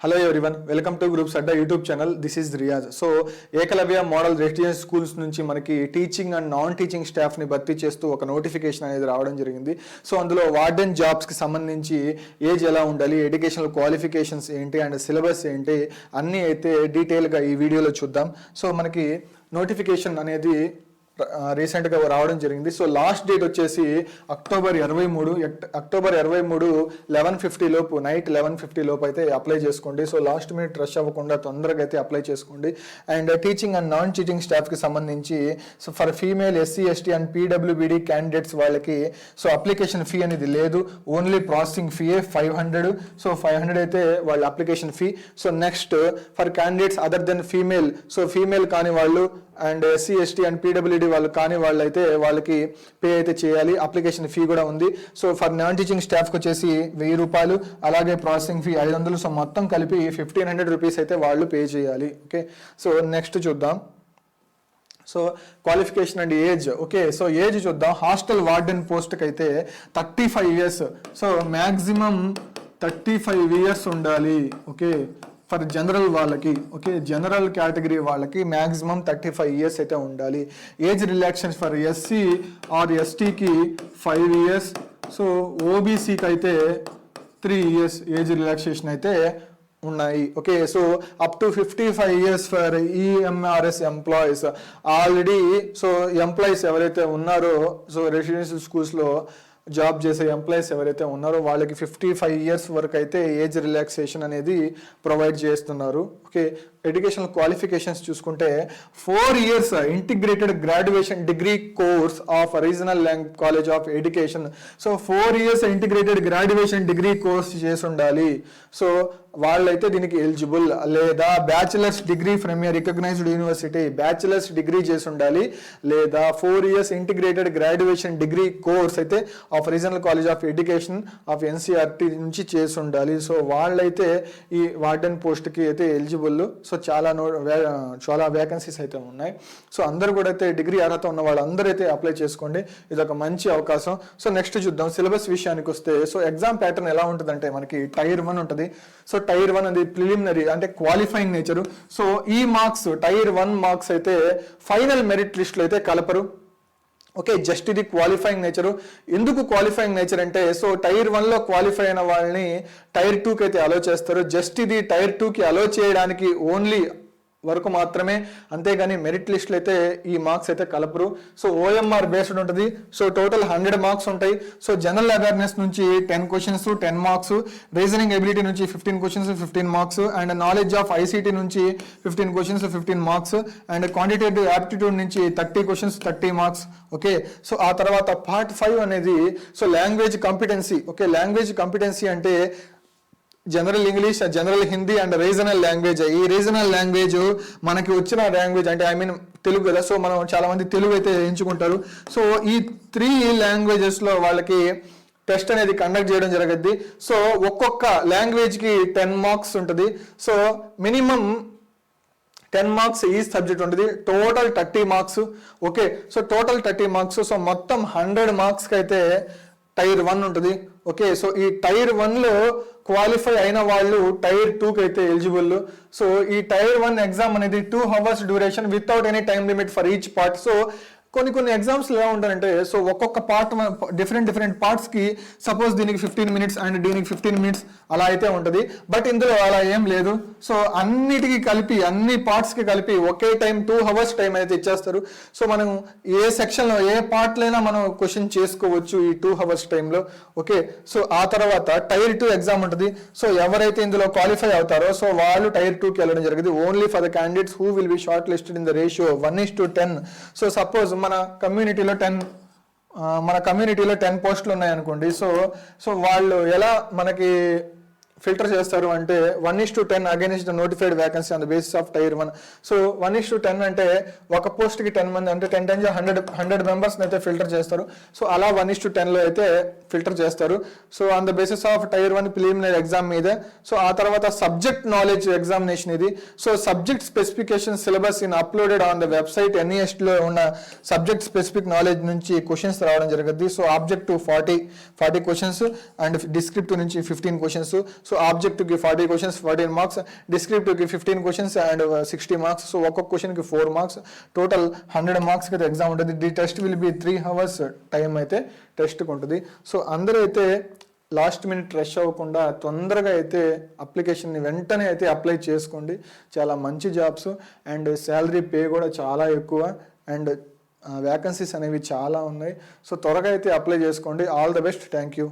Hello everyone welcome to groups Adda YouTube channel this is Riyaz so Eklavya model residence schools నుంచి మనకి teaching and non teaching స్టాఫ్ని భర్తీ చేస్తూ ఒక notification అనేది రావడం జరిగింది. సో అందులో వార్డెన్ జాబ్స్కి సంబంధించి ఏజ్ ఎలా ఉండాలి ఎడ్యుకేషనల్ క్వాలిఫికేషన్స్ ఏంటి అండ్ సిలబస్ ఏంటి అన్నీ అయితే డీటెయిల్గా ఈ వీడియోలో చూద్దాం. సో మనకి నోటిఫికేషన్ అనేది రీసెంట్గా రావడం జరిగింది. సో లాస్ట్ డేట్ వచ్చేసి అక్టోబర్ ఇరవై మూడు అక్టోబర్ ఇరవై మూడు లెవెన్ ఫిఫ్టీ లోపు నైట్ లెవెన్ ఫిఫ్టీ లోపు అయితే అప్లై చేసుకోండి. సో లాస్ట్ మినిట్ రష్ అవ్వకుండా తొందరగా అయితే అప్లై చేసుకోండి. And teaching and non teaching స్టాఫ్కి సంబంధించి so for female SC ST and PWBD candidates వాళ్ళకి సో అప్లికేషన్ ఫీ అనేది లేదు. Only processing ఫీయే five hundred so five hundred అయితే వాళ్ళ application fee so next for candidates other than female so female కాని వాళ్ళు and SC ST and PWD వాళ్ళు కాని వాళ్ళు అయితే వాళ్ళకి పే అయితే చేయాలి. అప్లికేషన్ ఫీ కూడా ఉంది. సో ఫర్ నాన్ టీచింగ్ స్టాఫ్కి వచ్చేసి వెయ్యి రూపాయలు అలాగే ప్రాసెసింగ్ ఫీ ఐదు వందలు సో మొత్తం కలిపి ఫిఫ్టీన్ హండ్రెడ్ రూపీస్ అయితే వాళ్ళు పే చేయాలి. ఓకే? సో నెక్స్ట్ చూద్దాం. So qualification and age. Okay? So age చూద్దాం. హాస్టల్ వార్డెన్ పోస్ట్కి అయితే thirty five years. So maximum thirty five years ఉండాలి. ఓకే? ఫర్ జనరల్ వాళ్ళకి ఓకే? జనరల్ కేటగిరీ వాళ్ళకి మ్యాక్సిమం థర్టీ ఫైవ్ ఇయర్స్ అయితే ఉండాలి. Age relaxation for SC or ఎస్టీకి five years. So ఓబీసీకి అయితే త్రీ ఇయర్స్ ఏజ్ రిలాక్సేషన్ అయితే ఉన్నాయి. Okay? So up to fifty five years for EMRS employees. Already so employees ఎవరైతే ఉన్నారో సో రెసిడెన్షియల్ స్కూల్స్లో జాబ్ చేసే ఎంప్లాయీస్ ఎవరైతే ఉన్నారో వాళ్ళకి ఫిఫ్టీ ఫైవ్ ఇయర్స్ వరకు అయితే ఏజ్ రిలాక్సేషన్ అనేది ప్రొవైడ్ చేస్తున్నారు. ఓకే? ఎడ్యుకేషనల్ క్వాలిఫికేషన్స్ చూసుకుంటే four years integrated graduation degree course of regional long college of education so four years integrated graduation degree course చేసి ఉండాలి సో వాళ్ళైతే దీనికి ఎలిజిబుల్ లేదా bachelors degree from a recognised university bachelors degree చేసి ఉండాలి లేదా four years integrated graduation degree course అయితే of regional college of education of NCERT నుంచి చేసి ఉండాలి సో వాళ్ళైతే ఈ వార్డెన్ పోస్ట్కి అయితే ఎలిజిబుల్ సో చాలా నో చాలా వేకెన్సీస్ అయితే ఉన్నాయి. సో అందరు కూడా అయితే డిగ్రీ అర్హత ఉన్న వాళ్ళందరూ అయితే అప్లై చేసుకోండి. ఇది ఒక మంచి అవకాశం. సో నెక్స్ట్ చూద్దాం సిలబస్ విషయానికి వస్తే సో ఎగ్జామ్ ప్యాటర్న్ ఎలా ఉంటుందంటే మనకి టైర్ వన్ ఉంటుంది. సో టైర్ వన్ అది ప్రిలిమినరీ అంటే క్వాలిఫైయింగ్ నేచరు సో ఈ మార్క్స్ టైర్ వన్ మార్క్స్ అయితే ఫైనల్ మెరిట్ లిస్ట్లో అయితే కలపరు. ఓకే జస్ట్ ఇది క్వాలిఫైయింగ్ నేచరు ఎందుకు క్వాలిఫైయింగ్ నేచర్ అంటే సో టైర్ వన్లో క్వాలిఫై అయిన వాళ్ళని టైర్ టూకి అయితే అలో చేస్తారు. జస్ట్ ఇది టైర్ టూకి అలో చేయడానికి ఓన్లీ వరకు మాత్రమే. అంతేగాని మెరిట్ లిస్ట్లో అయితే ఈ మార్క్స్ అయితే కలపరు. సో ఓఎంఆర్ బేస్డ్ ఉంటుంది. సో టోటల్ హండ్రెడ్ మార్క్స్ ఉంటాయి. సో జనరల్ అవేర్నెస్ నుంచి ten questions ten marks reasoning ability నుంచి fifteen questions fifteen marks and knowledge of ICT నుంచి fifteen questions fifteen marks and quantitative aptitude నుంచి thirty questions thirty marks okay so ఆ తర్వాత part five అనేది so language competency okay language competency అంటే general English general Hindi and regional language ఈ regional language మనకి వచ్చిన language అంటే I mean Telugu కదా. సో మనం చాలా మంది తెలుగు అయితే ఎంచుకుంటారు. సో ఈ త్రీ లాంగ్వేజెస్లో వాళ్ళకి టెస్ట్ అనేది కండక్ట్ చేయడం జరగద్ది. సో ఒక్కొక్క లాంగ్వేజ్కి టెన్ మార్క్స్ ఉంటుంది. సో మినిమం టెన్ మార్క్స్ ఈ సబ్జెక్ట్ ఉంటుంది. Total thirty marks okay so total thirty marks so మొత్తం హండ్రెడ్ మార్క్స్కి అయితే టైర్ వన్ ఉంటుంది. ఓకే సో ఈ టైర్ వన్లో క్వాలిఫై అయిన వాళ్ళు టైర్ టూకి అయితే ఎలిజిబుల్ సో ఈ టైర్ వన్ ఎగ్జామ్ అనేది two hours duration without any time limit for each part so కొన్ని కొన్ని ఎగ్జామ్స్ ఎలా ఉంటారంటే సో ఒక్కొక్క పార్ట్ డిఫరెంట్ డిఫరెంట్ పార్ట్స్కి సపోజ్ దీనికి ఫిఫ్టీన్ మినిట్స్ అండ్ దీనికి ఫిఫ్టీన్ మినిట్స్ అలా అయితే ఉంటుంది. బట్ ఇందులో అలా ఏం లేదు. సో అన్నిటికీ కలిపి అన్ని పార్ట్స్కి కలిపి ఒకే టైం టూ అవర్స్ టైం అయితే ఇచ్చేస్తారు. సో మనం ఏ సెక్షన్లో ఏ పార్ట్లైనా మనం క్వశ్చన్ చేసుకోవచ్చు ఈ టూ అవర్స్ టైంలో ఓకే సో ఆ తర్వాత టైర్ టూ ఎగ్జామ్ ఉంటుంది. సో ఎవరైతే ఇందులో క్వాలిఫై అవుతారో సో వాళ్ళు టైర్ టూకి వెళ్ళడం జరిగింది. Only for the candidates who will be shortlisted in the ratio one is to ten so suppose మన కమ్యూనిటీలో టెన్ మన కమ్యూనిటీలో టెన్ పోస్టులు ఉన్నాయనుకోండి. సో సో వాళ్ళు ఎలా మనకి ఫిల్టర్ చేస్తారు అంటే one is to ten against the notified vacancy on the basis of tier one so one is to ten అంటే ఒక పోస్ట్కి టెన్ మంది అంటే టెన్ టెన్ హండ్రెడ్ హండ్రెడ్ మెంబర్స్ని అయితే ఫిల్టర్ చేస్తారు. సో అలా వన్ ఇస్ టు టెన్లో అయితే ఫిల్టర్ చేస్తారు. So on the basis of tier one preliminary exam మీద. సో ఆ తర్వాత సబ్జెక్ట్ నాలెడ్జ్ ఎగ్జామినేషన్ ఇది. So subject specification syllabus in uploaded on the website ఎన్ఈఎస్లో ఉన్న సబ్జెక్ట్ స్పెసిఫిక్ నాలెడ్జ్ నుంచి క్వశ్చన్స్ రావడం జరుగుద్ది. So object to forty forty questions and descriptive నుంచి fifteen questions so ఆబ్జెక్టివ్కి forty questions fourteen marks డిస్క్రిప్టివ్కి fifteen questions and sixty marks so ఒక్కొక్క క్వశ్చన్కి four marks total hundred మార్క్స్కి అయితే ఎగ్జామ్ ఉంటుంది. The test will be three hours time అయితే టెస్ట్కి ఉంటుంది. సో అందరూ అయితే లాస్ట్ మినిట్ రష్ అవ్వకుండా తొందరగా అయితే అప్లికేషన్ని వెంటనే అయితే అప్లై చేసుకోండి. చాలా మంచి జాబ్స్ అండ్ శాలరీ పే కూడా చాలా ఎక్కువ. అండ్ వ్యాకన్సీస్ uh, అనేవి చాలా ఉన్నాయి. సో త్వరగా అయితే అప్లై చేసుకోండి. All the best thank you